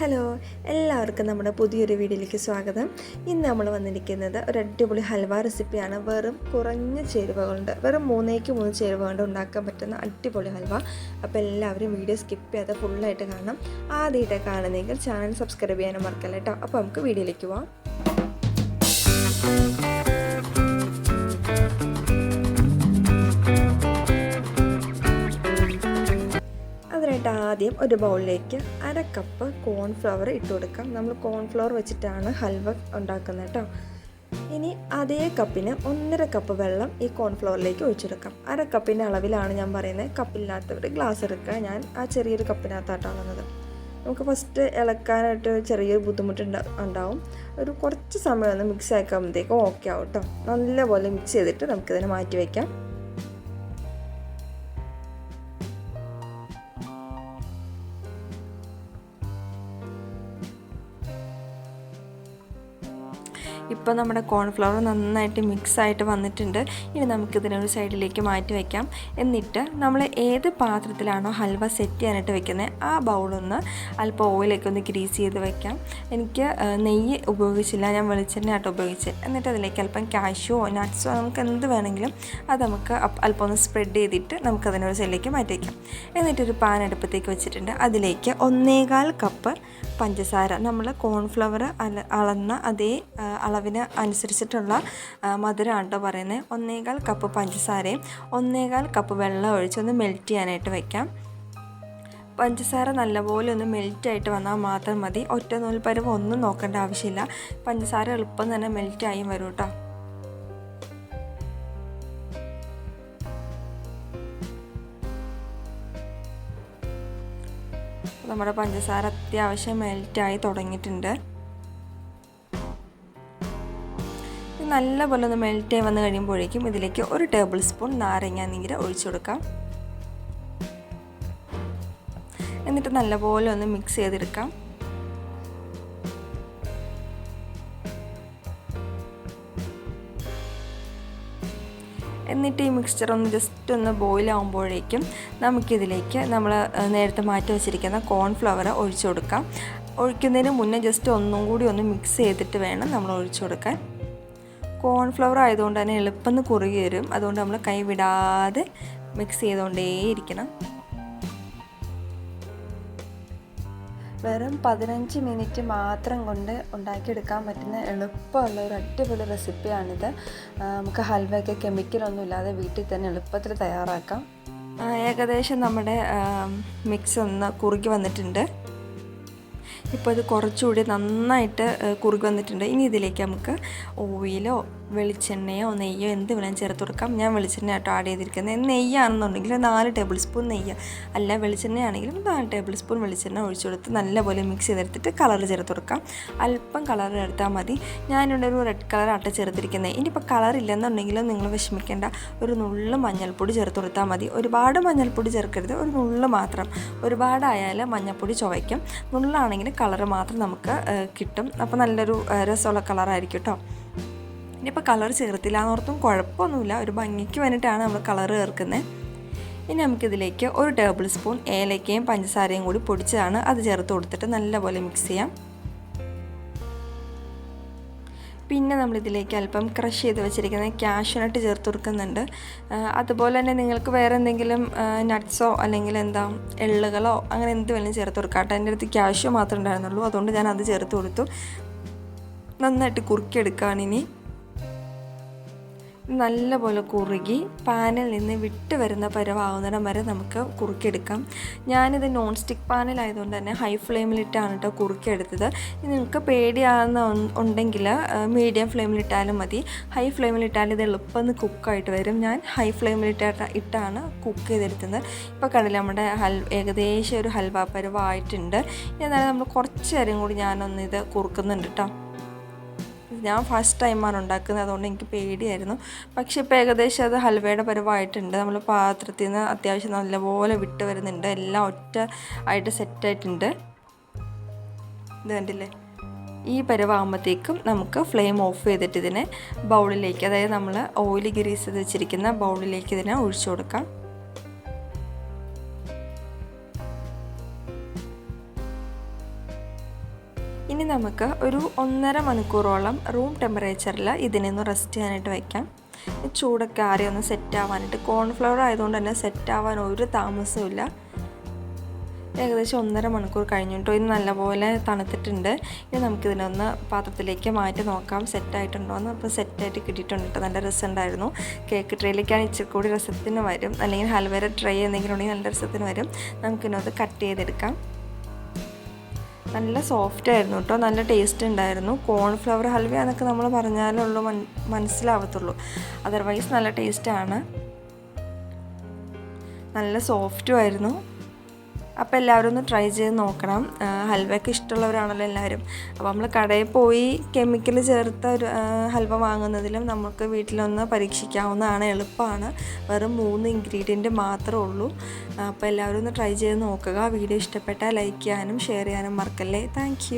Hello എല്ലാവർക്കും നമ്മുടെ പുതിയൊരു വീഡിയോയിലേക്ക് സ്വാഗതം. ഇന്ന് നമ്മൾ വന്നിരിക്കുന്നത് ഒരു അടിപൊളി ഹൽവ റെസിപ്പിയാണ്. വെറും കുറഞ്ഞ ചേരുവകളുണ്ട്. വെറും മൂന്നേക്ക് മൂന്ന് ചേരുവ കൊണ്ട് ഉണ്ടാക്കാൻ പറ്റുന്ന അടിപൊളി ഹൽവ. അപ്പോൾ എല്ലാവരും വീഡിയോ സ്കിപ്പ് ചെയ്യാതെ ഫുള്ളായിട്ട് കാണണം. ആദ്യമായിട്ട് കാണുന്നെങ്കിൽ ചാനൽ സബ്സ്ക്രൈബ് ചെയ്യാനും മറക്കല്ല കേട്ടോ അപ്പോൾ നമുക്ക് വീഡിയോയിലേക്ക് പോവാം. ആദ്യം ഒരു ബൗളിലേക്ക് അര കപ്പ് കോൺഫ്ലവർ ഇട്ട് കൊടുക്കാം. നമ്മൾ കോൺഫ്ലവർ വെച്ചിട്ടാണ് ഹൽവ ഉണ്ടാക്കുന്നത് കേട്ടോ ഇനി അതേ കപ്പിന് ഒന്നര കപ്പ് വെള്ളം ഈ കോൺഫ്ലവറിലേക്ക് ഒഴിച്ചെടുക്കാം. അര കപ്പിന്റെ അളവിലാണ് ഞാൻ പറയുന്നത്. കപ്പില്ലാത്തവർ ഗ്ലാസ് എടുക്കുക. ഞാൻ ആ ചെറിയൊരു കപ്പിനകത്താട്ടാണ് വന്നത്. നമുക്ക് ഫസ്റ്റ് ഇളക്കാനായിട്ട് ചെറിയൊരു ബുദ്ധിമുട്ട് ഉണ്ടാവും. ഒരു കുറച്ച് സമയം ഒന്ന് മിക്സ് ആക്കുമ്പോഴത്തേക്കും ഓക്കെ ആവും കേട്ടോ നല്ലപോലെ മിക്സ് ചെയ്തിട്ട് നമുക്കിതിനെ മാറ്റി വയ്ക്കാം ഇപ്പോൾ നമ്മുടെ കോൺഫ്ലവർ നന്നായിട്ട് മിക്സ് ആയിട്ട് വന്നിട്ടുണ്ട്. ഇനി നമുക്കിതിനെ ഒരു സൈഡിലേക്ക് മാറ്റി വയ്ക്കാം എന്നിട്ട് നമ്മൾ ഏത് പാത്രത്തിലാണോ ഹൽവ സെറ്റ് ചെയ്യാനായിട്ട് വെക്കുന്നത് ആ ബൗളൊന്ന് അല്പം ഓയിലൊക്കെ ഒന്ന് ഗ്രീസ് ചെയ്ത് വെക്കാം. എനിക്ക് നെയ്യ് ഉപയോഗിച്ചില്ല ഞാൻ വെളിച്ചെണ്ണ ആട്ടോ ഉപയോഗിച്ച്. എന്നിട്ട് അതിലേക്ക് അല്പം കാഷ്യോ നട്ട്സോ നമുക്ക് എന്ത് വേണമെങ്കിലും അത് നമുക്ക് അല്പം ഒന്ന് സ്പ്രെഡ് ചെയ്തിട്ട് നമുക്കതിനൊരു സൈഡിലേക്ക് മാറ്റി വയ്ക്കാം എന്നിട്ടൊരു പാൻ അടുപ്പത്തേക്ക് വെച്ചിട്ടുണ്ട്. അതിലേക്ക് ഒന്നേകാൽ കപ്പ് പഞ്ചസാര. നമ്മൾ കോൺഫ്ലവർ അളന്ന അതേ അളവിന് അനുസരിച്ചിട്ടുള്ള മധുരം കേട്ടോ പറയുന്നത് ഒന്നേകാൽ കപ്പ് പഞ്ചസാരയും ഒന്നേകാൽ കപ്പ് വെള്ളം ഒഴിച്ചൊന്ന് മെൽറ്റ് ചെയ്യാനായിട്ട് വയ്ക്കാം പഞ്ചസാര നല്ലപോലെ ഒന്ന് മെൽറ്റായിട്ട് വന്നാൽ മാത്രം മതി. ഒറ്റ നൂൽപ്പരവ് ഒന്നും നോക്കേണ്ട ആവശ്യമില്ല. പഞ്ചസാര എളുപ്പം തന്നെ മെൽറ്റായും വരും കേട്ടോ നമ്മുടെ പഞ്ചസാര അത്യാവശ്യം മെൽറ്റായി തുടങ്ങിയിട്ടുണ്ട്. നല്ലപോലെ ഒന്ന് മെൽറ്റായി വന്ന് കഴിയുമ്പോഴേക്കും ഇതിലേക്ക് ഒരു ടേബിൾ സ്പൂൺ നാരങ്ങ നീര് ഒഴിച്ചു കൊടുക്കാം. എന്നിട്ട് നല്ലപോലെ ഒന്ന് മിക്സ് ചെയ്തെടുക്കാം. എന്നിട്ട് ഈ മിക്സ്ചർ ഒന്ന് ജസ്റ്റ് ഒന്ന് ബോയിൽ ആകുമ്പോഴേക്കും നമുക്കിതിലേക്ക് നമ്മൾ നേരത്തെ മാറ്റി വെച്ചിരിക്കുന്ന കോൺഫ്ലവർ ഒഴിച്ചു കൊടുക്കാം. ഒഴിക്കുന്നതിന് മുന്നേ ജസ്റ്റ് ഒന്നും കൂടി ഒന്ന് മിക്സ് ചെയ്തിട്ട് വേണം നമ്മൾ ഒഴിച്ചു കൊടുക്കാൻ. കോൺഫ്ലവർ ആയതുകൊണ്ട് തന്നെ എളുപ്പം കുറുകി വരും. അതുകൊണ്ട് നമ്മൾ കൈ വിടാതെ മിക്സ് ചെയ്തുകൊണ്ടേയിരിക്കണം വെറും പതിനഞ്ച് മിനിറ്റ് മാത്രം കൊണ്ട് ഉണ്ടാക്കിയെടുക്കാൻ പറ്റുന്ന എളുപ്പമുള്ള ഒരു അടിപൊളി റെസിപ്പിയാണിത്. നമുക്ക് ഹൽവയൊക്കെ കെമിക്കലൊന്നും ഇല്ലാതെ വീട്ടിൽ തന്നെ എളുപ്പത്തിൽ തയ്യാറാക്കാം. ഏകദേശം നമ്മുടെ മിക്സ് ഒന്ന് കുറുകി വന്നിട്ടുണ്ട്. ഇപ്പോൾ ഇത് കുറച്ചുകൂടി നന്നായിട്ട് കുറുകി വന്നിട്ടുണ്ട്. ഇനി ഇതിലേക്ക് നമുക്ക് ഓയിലോ വെളിച്ചെണ്ണയോ നെയ്യോ എന്ത് വേണം ചേർത്ത് കൊടുക്കാം. ഞാൻ വെളിച്ചെണ്ണ ആട്ടോ ആഡ് ചെയ്തിരിക്കുന്നത്. നെയ്യാണെന്നുണ്ടെങ്കിൽ നാല് ടേബിൾ സ്പൂൺ നെയ്യ്. അല്ല വെളിച്ചെണ്ണയാണെങ്കിലും നാല് ടേബിൾ സ്പൂൺ വെളിച്ചെണ്ണ ഒഴിച്ചു കൊടുത്ത് നല്ലപോലെ മിക്സ് ചെയ്തെടുത്തിട്ട് കളർ ചേർത്ത് കൊടുക്കാം. അല്പം കളർ എടുത്താൽ മതി. ഞാനിവിടെ ഒരു റെഡ് കളർ ആട്ട ചേർത്തിരിക്കുന്നത് ഇനിയിപ്പോൾ കളർ ഇല്ലെന്നുണ്ടെങ്കിലും നിങ്ങൾ വിഷമിക്കേണ്ട. ഒരു നുള്ള് മഞ്ഞൾപ്പൊടി ചേർത്ത് കൊടുത്താൽ മതി. ഒരുപാട് മഞ്ഞൾപ്പൊടി ചേർക്കരുത്. ഒരു നുള്ള് മാത്രം. ഒരുപാടായാൽ മഞ്ഞൾപ്പൊടി ചുവയ്ക്കും. നുള്ളാണെങ്കിൽ കളർ മാത്രം നമുക്ക് കിട്ടും. അപ്പോൾ നല്ലൊരു രസമുള്ള കളറായിരിക്കും കേട്ടോ ഇനിയിപ്പോൾ കളർ ചേർത്തില്ല എന്നോർത്തും കുഴപ്പമൊന്നുമില്ല. ഒരു ഭംഗിക്ക് വേണ്ടിയിട്ടാണ് നമ്മൾ കളർ ചേർക്കുന്നത് ഇനി നമുക്കിതിലേക്ക് ഒരു ടേബിൾ സ്പൂൺ ഏലക്കയും പഞ്ചസാരയും കൂടി പൊടിച്ചതാണ് അത് ചേർത്ത് കൊടുത്തിട്ട് നല്ലപോലെ മിക്സ് ചെയ്യാം. പിന്നെ നമ്മളിതിലേക്ക് അല്പം ക്രഷ് ചെയ്ത് വെച്ചിരിക്കുന്ന ക്യാഷ്നട്ട് ചേർത്ത് കൊടുക്കുന്നുണ്ട്. അതുപോലെ തന്നെ നിങ്ങൾക്ക് വേറെ എന്തെങ്കിലും നട്ട്സോ അല്ലെങ്കിൽ എന്താ എള്ളുകളോ അങ്ങനെ എന്ത് വേണമെങ്കിലും ചേർത്ത് കൊടുക്കാം കേട്ടോ. എന്റെ അടുത്ത് ക്യാഷ് മാത്രമേ ഉണ്ടായിരുന്നുള്ളൂ. അതുകൊണ്ട് ഞാൻ അത് ചേർത്ത് കൊടുത്തു. നന്നായിട്ട് കുറുക്കിയെടുക്കുകയാണ് ഇനി. നല്ലപോലെ കുറുകി പാനിൽ നിന്ന് വിട്ട് വരുന്ന പരമാവുന്നിടം വരെ നമുക്ക് കുറുക്കിയെടുക്കാം. ഞാനിത് നോൺ സ്റ്റിക്ക് പാനിലായതുകൊണ്ട് തന്നെ ഹൈ ഫ്ലെയിമിലിട്ടാണ് കേട്ടോ കുറുക്കിയെടുത്തത്. നിങ്ങൾക്ക് പേടിയാകുന്ന ഉണ്ടെങ്കിൽ മീഡിയം ഫ്ലെയിമിലിട്ടാലും മതി. ഹൈ ഫ്ലെയിമിലിട്ടാൽ ഇത് എളുപ്പം കുക്കായിട്ട് വരും. ഞാൻ ഹൈ ഫ്ലെയിമിലിട്ട ഇട്ടാണ് കുക്ക് ചെയ്തെടുത്തത്. ഇപ്പോൾ കണ്ടില്ല നമ്മുടെ ഹൽ ഏകദേശം ഒരു ഹൽവ പരുവായിട്ടുണ്ട്. എന്നാലും നമ്മൾ കുറച്ച് നേരം കൂടി ഞാനൊന്ന് ഇത് കുറുക്കുന്നുണ്ട് കേട്ടോ ഞാൻ ഫസ്റ്റ് ടൈമാണ് ഉണ്ടാക്കുന്നത് അതുകൊണ്ട് എനിക്ക് പേടിയായിരുന്നു. പക്ഷേ ഇപ്പോൾ ഏകദേശം അത് ഹൽവയുടെ പരുവായിട്ടുണ്ട്. നമ്മൾ പാത്രത്തിൽ നിന്ന് അത്യാവശ്യം നല്ലപോലെ വിട്ട് വരുന്നുണ്ട്. എല്ലാം ഒറ്റ ആയിട്ട് സെറ്റായിട്ടുണ്ട് ഇത് കണ്ടില്ലേ? ഈ പരുവാകുമ്പോഴത്തേക്കും നമുക്ക് ഫ്ലെയിം ഓഫ് ചെയ്തിട്ട് ഇതിനെ ബൗളിലേക്ക് അതായത് നമ്മൾ ഓയിൽ ഗ്രീസ് വെച്ചിരിക്കുന്ന ബൗളിലേക്ക് ഇതിനെ ഒഴിച്ചു കൊടുക്കാം. ഇനി നമുക്ക് ഒരു ഒന്നര മണിക്കൂറോളം റൂം ടെമ്പറേച്ചറിൽ ഇതിനൊന്ന് റെസ്റ്റ് ചെയ്യാനായിട്ട് വയ്ക്കാം ചൂടൊക്കെ ആറി ഒന്ന് സെറ്റ് ആവാനായിട്ട് കോൺഫ്ലവർ ആയതുകൊണ്ട് തന്നെ സെറ്റ് ആവാൻ ഒരു താമസമില്ല ഏകദേശം ഒന്നര മണിക്കൂർ കഴിഞ്ഞിട്ടോ ഇത് നല്ലപോലെ തണുത്തിട്ടുണ്ട്. ഇനി നമുക്കിതിനൊന്ന് പാത്രത്തിലേക്ക് മാറ്റി നോക്കാം. സെറ്റായിട്ടുണ്ടോ എന്ന്. അപ്പോൾ സെറ്റായിട്ട് കിട്ടിയിട്ടുണ്ട് കേട്ടോ. നല്ല രസമുണ്ടായിരുന്നു കേക്ക് ട്രേയിലേക്കാണ് ഇച്ചിരി കൂടി രസത്തിന് വരും. അല്ലെങ്കിൽ ഹൽവര ട്രൈ എന്തെങ്കിലും ഉണ്ടെങ്കിൽ നല്ല രസത്തിന് വരും. നമുക്കിനൊന്ന് കട്ട് ചെയ്തെടുക്കാം. നല്ല സോഫ്റ്റ് ആയിരുന്നു കേട്ടോ നല്ല ടേസ്റ്റ് ഉണ്ടായിരുന്നു കോൺഫ്ലവർ ഹൽവ എന്നൊക്കെ നമ്മൾ പറഞ്ഞാലുള്ളൂ മൻ മനസ്സിലാവത്തുള്ളൂ. അതർവൈസ് നല്ല ടേസ്റ്റാണ് നല്ല സോഫ്റ്റും ആയിരുന്നു. അപ്പോൾ എല്ലാവരും ഒന്ന് ട്രൈ ചെയ്ത് നോക്കണം. ഹൽവയ്ക്ക് ഇഷ്ടമുള്ളവരാണല്ലോ എല്ലാവരും. അപ്പോൾ നമ്മൾ കടയിൽ പോയി കെമിക്കൽ ചേർത്ത ഒരു ഹൽവ വാങ്ങുന്നതിലും നമുക്ക് വീട്ടിലൊന്ന് പരീക്ഷിക്കാവുന്നതാണ് എളുപ്പമാണ്. വെറും മൂന്ന് ഇൻഗ്രീഡിയന്റ് മാത്രമേ ഉള്ളൂ. അപ്പോൾ എല്ലാവരും ഒന്ന് ട്രൈ ചെയ്ത് നോക്കുക. വീഡിയോ ഇഷ്ടപ്പെട്ടാൽ ലൈക്ക് ചെയ്യാനും ഷെയർ ചെയ്യാനും മറക്കല്ലേ. താങ്ക്